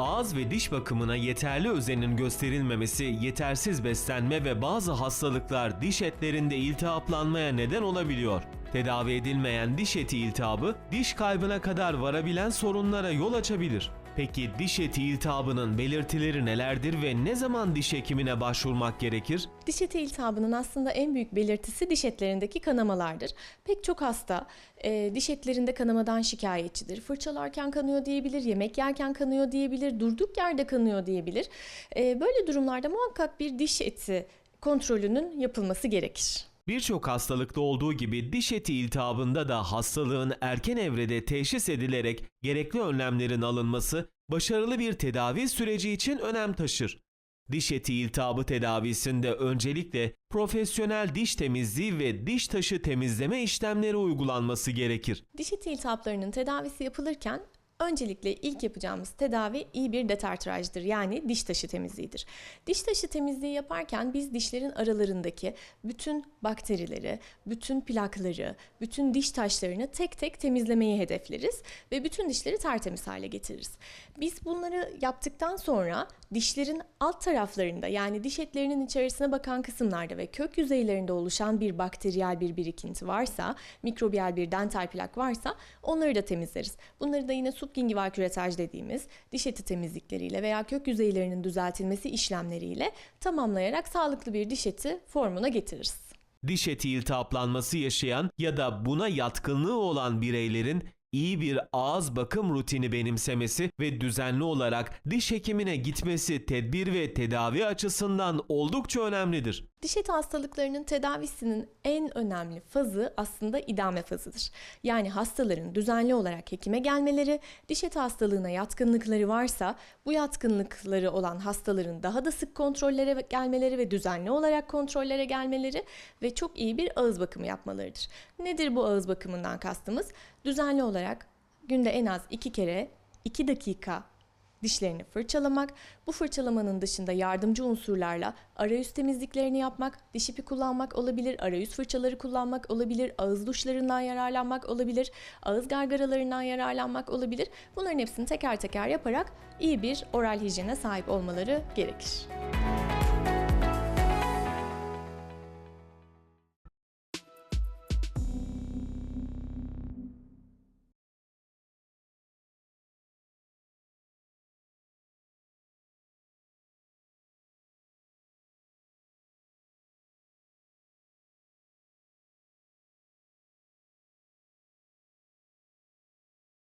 ağız ve diş bakımına yeterli özenin gösterilmemesi, yetersiz beslenme ve bazı hastalıklar diş etlerinde iltihaplanmaya neden olabiliyor. Tedavi edilmeyen diş eti iltihabı diş kaybına kadar varabilen sorunlara yol açabilir. Peki diş eti iltihabının belirtileri nelerdir ve ne zaman diş hekimine başvurmak gerekir? Diş eti iltihabının aslında en büyük belirtisi diş etlerindeki kanamalardır. Pek çok hasta e, diş etlerinde kanamadan şikayetçidir. Fırçalarken kanıyor diyebilir, yemek yerken kanıyor diyebilir, durduk yerde kanıyor diyebilir. E, böyle durumlarda muhakkak bir diş eti kontrolünün yapılması gerekir. Birçok hastalıkta olduğu gibi diş eti iltihabında da hastalığın erken evrede teşhis edilerek gerekli önlemlerin alınması başarılı bir tedavi süreci için önem taşır. Diş eti iltihabı tedavisinde öncelikle profesyonel diş temizliği ve diş taşı temizleme işlemleri uygulanması gerekir. Diş eti iltihaplarının tedavisi yapılırken öncelikle ilk yapacağımız tedavi iyi bir detartrajdır yani diş taşı temizliğidir. Diş taşı temizliği yaparken biz dişlerin aralarındaki bütün bakterileri, bütün plakları, bütün diş taşlarını tek tek temizlemeyi hedefleriz ve bütün dişleri tertemiz hale getiririz. Biz bunları yaptıktan sonra dişlerin alt taraflarında yani diş etlerinin içerisine bakan kısımlarda ve kök yüzeylerinde oluşan bir bakteriyel bir birikinti varsa, mikrobiyal bir dental plak varsa onları da temizleriz. Bunları da yine subgingival küretaj dediğimiz diş eti temizlikleriyle veya kök yüzeylerinin düzeltilmesi işlemleriyle tamamlayarak sağlıklı bir diş eti formuna getiririz. Diş eti iltihaplanması yaşayan ya da buna yatkınlığı olan bireylerin iyi bir ağız bakım rutini benimsemesi ve düzenli olarak diş hekimine gitmesi tedbir ve tedavi açısından oldukça önemlidir. Diş eti hastalıklarının tedavisinin en önemli fazı aslında idame fazıdır. Yani hastaların düzenli olarak hekime gelmeleri, diş eti hastalığına yatkınlıkları varsa bu yatkınlıkları olan hastaların daha da sık kontrollere gelmeleri ve düzenli olarak kontrollere gelmeleri ve çok iyi bir ağız bakımı yapmalarıdır. Nedir bu ağız bakımından kastımız? Düzenli olarak günde en az iki kere 2 dakika dişlerini fırçalamak, bu fırçalamanın dışında yardımcı unsurlarla arayüz temizliklerini yapmak, diş ipi kullanmak olabilir, arayüz fırçaları kullanmak olabilir, ağız duşlarından yararlanmak olabilir, ağız gargaralarından yararlanmak olabilir. Bunların hepsini teker teker yaparak iyi bir oral hijyene sahip olmaları gerekir.